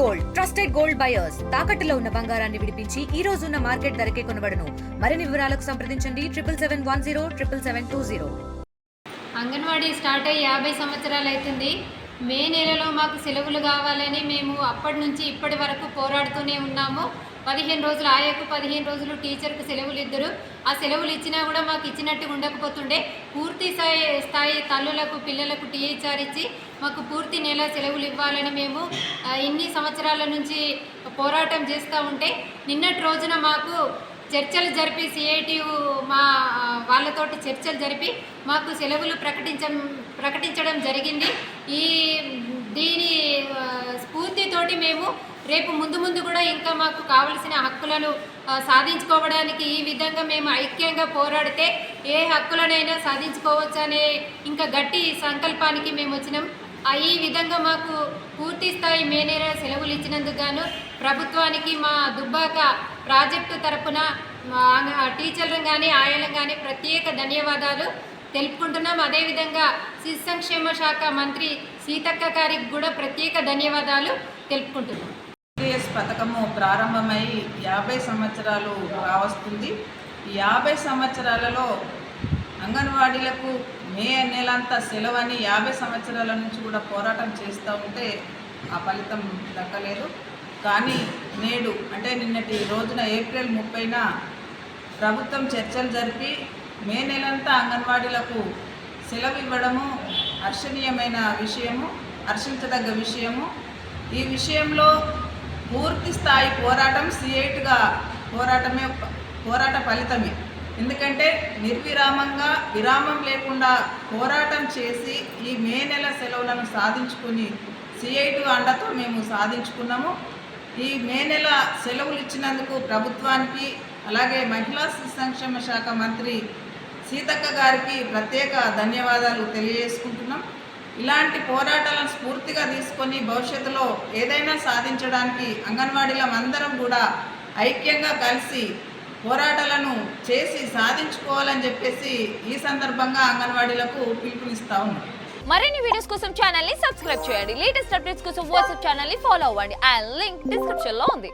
Gold trusted gold buyers తాకట్టులో ఉన్న బంగారాన్ని విడిపించి ఈ రోజు ఉన్న మార్కెట్ ధరకే కొనబడను. మరిన్ని వివరాలకు సంప్రదించండి triple seven one zero triple seven two zero. Anganwadi start అయ్యి యాభై సంవత్సరాలు అవుతుంది మే నెలలో మాకు సెలవులు కావాలని మేము అప్పటి నుంచి ఇప్పటి వరకు పోరాడుతూనే ఉన్నాము. పదిహేను రోజులు ఆయకు పదిహేను రోజులు టీచర్కు సెలవులు ఇద్దరు. ఆ సెలవులు ఇచ్చినా కూడా మాకు ఇచ్చినట్టు ఉండకపోతుండే. పూర్తి స్థాయి స్థాయి తల్లులకు పిల్లలకు టీహెచ్ఆర్ ఇచ్చి మాకు పూర్తి నెల సెలవులు ఇవ్వాలని మేము ఇన్ని సంవత్సరాల నుంచి పోరాటం చేస్తూ ఉంటే నిన్నటి రోజున మాకు చర్చలు జరిపి సిఐటియు మా వాళ్ళతోటి చర్చలు జరిపి మాకు సెలవులు ప్రకటించం ప్రకటించడం జరిగింది. ఈ దీని స్ఫూర్తితోటి మేము రేపు ముందు ముందు కూడా ఇంకా మాకు కావలసిన హక్కులను సాధించుకోవడానికి ఈ విధంగా మేము ఐక్యంగా పోరాడితే ఏ హక్కులనైనా సాధించుకోవచ్చు అనే ఇంకా గట్టి సంకల్పానికి మేము వచ్చినాం. ఈ విధంగా మాకు పూర్తి స్థాయి మేనేజర్ సెలవులు ఇచ్చినందుకు గాను ప్రభుత్వానికి మా దుబ్బాక ప్రాజెక్టు తరపున టీచర్లను కానీ ఆయాలను కానీ ప్రత్యేక ధన్యవాదాలు తెలుపుకుంటున్నాం. అదేవిధంగా శిశు సంక్షేమ శాఖ మంత్రి సీతక్క గారికి కూడా ప్రత్యేక ధన్యవాదాలు తెలుపుకుంటున్నాం. పథకము ప్రారంభమై యాభై సంవత్సరాలు కావస్తుంది యాభై సంవత్సరాలలో అంగన్వాడీలకు మే నెలంతా సెలవని యాభై సంవత్సరాల నుంచి కూడా పోరాటం చేస్తూ ఉంటే ఆ ఫలితం దక్కలేదు. కానీ నేడు అంటే నిన్నటి రోజున ఏప్రిల్ ముప్పైన ప్రభుత్వం చర్చలు జరిపి మే నెలంతా అంగన్వాడీలకు సెలవు ఇవ్వడము హర్షణీయమైన విషయము హర్షించదగ్గ విషయము. ఈ విషయంలో పూర్తి స్థాయి పోరాటం సిఐట్గా పోరాటమే పోరాట ఫలితమే. ఎందుకంటే నిర్విరామంగా విరామం లేకుండా పోరాటం చేసి ఈ మే నెల సెలవులను సాధించుకుని సిఐటు అండతో మేము సాధించుకున్నాము. ఈ మే నెల సెలవులు ఇచ్చినందుకు ప్రభుత్వానికి అలాగే మహిళా శిశు సంక్షేమ శాఖ మంత్రి సీతక్క గారికి ప్రత్యేక ధన్యవాదాలు తెలియజేసుకుంటున్నాం. ఇలాంటి పోరాటాలను స్ఫూర్తిగా తీసుకొని భవిష్యత్తులో ఏదైనా సాధించడానికి అంగన్వాడీలం అందరం కూడా ఐక్యంగా కలిసి పోరాటాలను చేసి సాధించుకోవాలని చెప్పేసి ఈ సందర్భంగా అంగన్వాడీలకు పిలుపునిస్తా ఉన్నాం. మరిన్ని వీడియోస్ కోసం ఛానల్ని సబ్స్క్రైబ్ చేయండి. లేటెస్ట్ అప్డేట్స్ కోసం వాట్సాప్ ఛానల్ని ఫాలో అవ్వండి. అండ్ లింక్ డిస్క్రిప్షన్లో ఉంది.